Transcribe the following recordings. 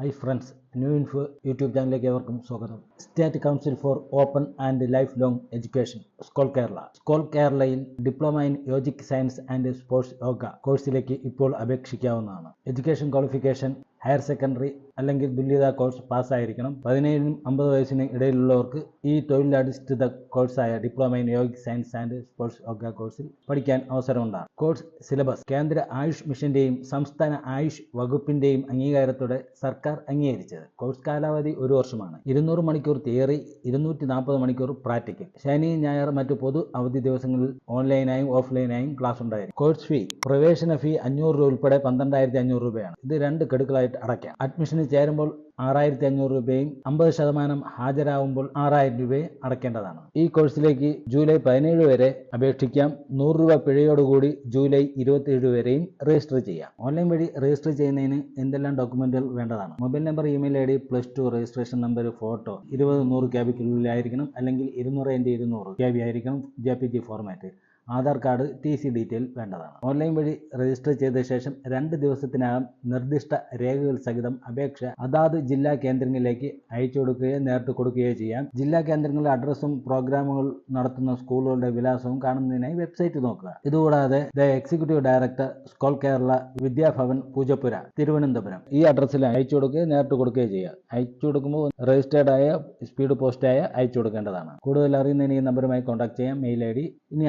Hi friends new info YouTube ചാനലിലേക്ക് ഏവർക്കും സ്വാഗതം. State council for open and life long education SCOLE Kerala SCOLE കേരളയിൽ diploma in yogic science and sports yoga കോഴ്സിലേക്ക് ഇപ്പോൾ അപേക്ഷിക്കാവുന്നതാണ്. Education qualification higher secondary അല്ലെങ്കിൽ തുല്യതാ കോഴ്സ് പാസ്സായിരിക്കണം. പതിനേഴിനും അമ്പത് വയസ്സിന് ഇടയിലുള്ളവർക്ക് ഈ തൊഴിലധിഷ്ഠിത കോഴ്സായ diploma in yogic science and sports yoga കോഴ്സിൽ പഠിക്കാൻ അവസരമുണ്ടാകും. കോഴ്സ് സിലബസ് കേന്ദ്ര ആയുഷ് മിഷന്റെയും സംസ്ഥാന ആയുഷ് വകുപ്പിന്റെയും അംഗീകാരത്തോടെ സർക്കാർ അംഗീകരിച്ചത്. കോഴ്സ് കാലാവധി ഒരു വർഷമാണ്. ഇരുന്നൂറ് മണിക്കൂർ തിയറി ഇരുന്നൂറ്റി നാൽപ്പത് മണിക്കൂർ പ്രാക്ടിക്കൽ. ശനി ഞായർ മറ്റു പൊതു അവധി ദിവസങ്ങളിൽ ഓൺലൈനായും ഓഫ്ലൈനായും ക്ലാസ് ഉണ്ടായിരിക്കും. കോഴ്സ് ഫീ പ്രവേശന ഫീ അഞ്ഞൂറ് രൂപ ഉൾപ്പെടെ പന്ത്രണ്ടായിരത്തി അഞ്ഞൂറ് രൂപയാണ്. ഇത് രണ്ട് ഗഡുക്കളായിട്ട് അടയ്ക്കാം. അഡ്മിഷന് ചേരുമ്പോൾ ആറായിരത്തി അഞ്ഞൂറ് രൂപയും അമ്പത് ശതമാനം ഹാജരാകുമ്പോൾ ആറായിരം രൂപയും അടയ്ക്കേണ്ടതാണ്. ഈ കോഴ്സിലേക്ക് ജൂലൈ പതിനേഴ് വരെ അപേക്ഷിക്കാം. നൂറ് രൂപ പിഴയോടുകൂടി ജൂലൈ ഇരുപത്തിയേഴ് വരെയും രജിസ്റ്റർ ചെയ്യാം. ഓൺലൈൻ വഴി രജിസ്റ്റർ ചെയ്യുന്നതിന് എന്തെല്ലാം ഡോക്യുമെന്റുകൾ വേണ്ടതാണ്? Mobile number email I D plus two registration number photo ഇരുപത് നൂറ് ക്യാബിക്കുള്ളിലായിരിക്കണം അല്ലെങ്കിൽ ഇരുന്നൂറ് എന്റെ ഇരുന്നൂറ് ക്യാബി ആയിരിക്കണം J P G format. Aadhaar card T C detail വേണ്ടതാണ്. ഓൺലൈൻ വഴി രജിസ്റ്റർ ചെയ്ത ശേഷം രണ്ട് ദിവസത്തിനകം നിർദ്ദിഷ്ട രേഖകൾ സഹിതം അപേക്ഷ അതാത് ജില്ലാ കേന്ദ്രങ്ങളിലേക്ക് അയച്ചു കൊടുക്കുകയോ നേരിട്ട് കൊടുക്കുകയോ ചെയ്യാം. ജില്ലാ കേന്ദ്രങ്ങളിലെ അഡ്രസ്സും പ്രോഗ്രാമുകൾ നടത്തുന്ന സ്കൂളുകളുടെ വിലാസവും കാണുന്നതിനായി വെബ്സൈറ്റ് നോക്കുക. ഇതുകൂടാതെ the executive director SCOLE Kerala Vidyabhavan Poojappura Thiruvananthapuram. ഈ അഡ്രസ്സിൽ അയച്ചു കൊടുക്കുകയോ നേരിട്ട് കൊടുക്കുകയോ ചെയ്യാം അയച്ചു കൊടുക്കുമ്പോൾ രജിസ്റ്റേർഡ് ആയ സ്പീഡ് പോസ്റ്റായ അയച്ചു കൊടുക്കേണ്ടതാണ്. കൂടുതൽ അറിയുന്നതിന് ഈ നമ്പറുമായി കോൺടാക്ട് ചെയ്യാം. Mail I D. ഇനി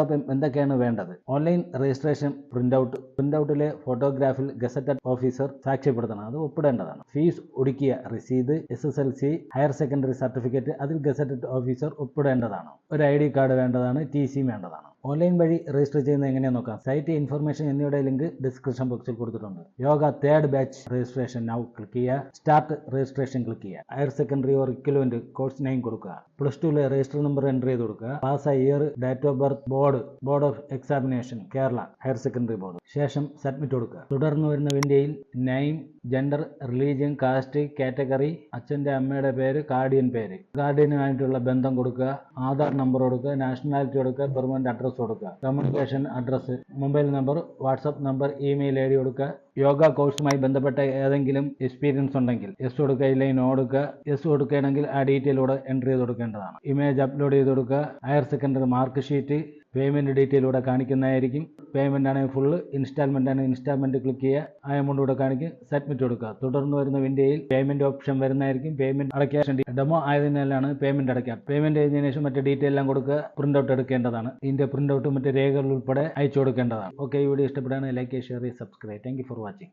അപേക്ഷയോടൊപ്പം എന്തൊക്കെയാണ് വേണ്ടത്? Online registration print out print ഔട്ടിലെ ഫോട്ടോഗ്രാഫിൽ ഗസറ്റഡ് ഓഫീസർ സാക്ഷ്യപ്പെടുത്തണം. അത് ഒപ്പിടേണ്ടതാണ്. ഫീസ് ഒടുക്കിയ രസീത് S S L C higher secondary certificate അതിൽ ഗസറ്റഡ് ഓഫീസർ ഒപ്പിടേണ്ടതാണ്. ഒരു ഐ ഡി കാർഡ് വേണ്ടതാണ് ടി സിയും വേണ്ടതാണ്. ഓൺലൈൻ വഴി രജിസ്റ്റർ ചെയ്യുന്നത് എങ്ങനെയാണെന്ന് നോക്കാം. സൈറ്റ് ഇൻഫർമേഷൻ എന്നിവയുടെ ലിങ്ക് ഡിസ്ക്രിപ്ഷൻ ബോക്സിൽ കൊടുത്തിട്ടുണ്ട്. Yoga third batch registration now click ചെയ്യുക. സ്റ്റാർട്ട് രജിസ്ട്രേഷൻ ക്ലിക്ക് ചെയ്യുക. Higher secondary or equivalent course name കൊടുക്കുക. പ്ലസ് ടുവിലെ രജിസ്റ്റർ നമ്പർ എന്റർ ചെയ്ത് കൊടുക്കുക. Pass year date of birth board board of examination Kerala higher secondary board ശേഷം submit കൊടുക്കുക. തുടർന്ന് വരുന്ന വിൻഡോയിൽ name gender religion caste category അച്ഛന്റെ അമ്മയുടെ പേര് ഗാർഡിയൻ പേര്. ഗാർഡിയനുമായിട്ടുള്ള ബന്ധം കൊടുക്കുക. ആധാർ നമ്പർ കൊടുക്കുക. നാഷണാലിറ്റി കൊടുക്കുക. പെർമനന്റ് അഡ്രസ്സ് കൊടുക്കുക. Communication address mobile number WhatsApp number email I D കൊടുക്കുക. യോഗ കോഴ്സുമായി ബന്ധപ്പെട്ട ഏതെങ്കിലും എക്സ്പീരിയൻസ് ഉണ്ടെങ്കിൽ എസ് കൊടുക്കുക ഇല്ലെങ്കിൽ നോ കൊടുക്കുക. എസ് കൊടുക്കുകയാണെങ്കിൽ ആ ഡീറ്റെയിലൂടെ എൻട്രി ചെയ്ത് കൊടുക്കേണ്ടതാണ്. ഇമേജ് അപ്ലോഡ് ചെയ്ത് കൊടുക്കുക. Higher secondary mark sheet payment ഡീറ്റെയിലൂടെ കാണിക്കുന്നതായിരിക്കും. പേയ്മെന്റ് ആണെങ്കിൽ ഫുള്ള് ഇൻസ്റ്റാൾമെന്റ് ആണെങ്കിൽ ഇൻസ്റ്റാൾമെന്റ് ക്ലിക്ക് ചെയ്യുക. ആ എമൗണ്ട് കൂടെ കാണിക്കും സബ്മിറ്റ് കൊടുക്കുക. തുടർന്ന് വരുന്ന വിൻഡോയിൽ പേയ്മെന്റ് ഓപ്ഷൻ വരുന്നതായിരിക്കും. പേയ്മെന്റ് അടയ്ക്കാൻ ഡെമോ ആയതിനാലാണ് പേയ്മെന്റ് അടയ്ക്കുക. പേയ്മെന്റ് ചെയ്തതിനു ശേഷം മറ്റേ ഡീറ്റെയിൽ എല്ലാം കൊടുക്കുക. പ്രിന്റ് ഔട്ട് എടുക്കേണ്ടതാണ്. ഇതിന്റെ പ്രിന്റ് ഔട്ട് മറ്റേ രേഖകൾ ഉൾപ്പെടെ അയച്ചു കൊടുക്കേണ്ടതാണ്. ഓക്കെ ഈ വീഡിയോ ഇഷ്ടപ്പെടുകയാണെങ്കിൽ like share subscribe thank for watching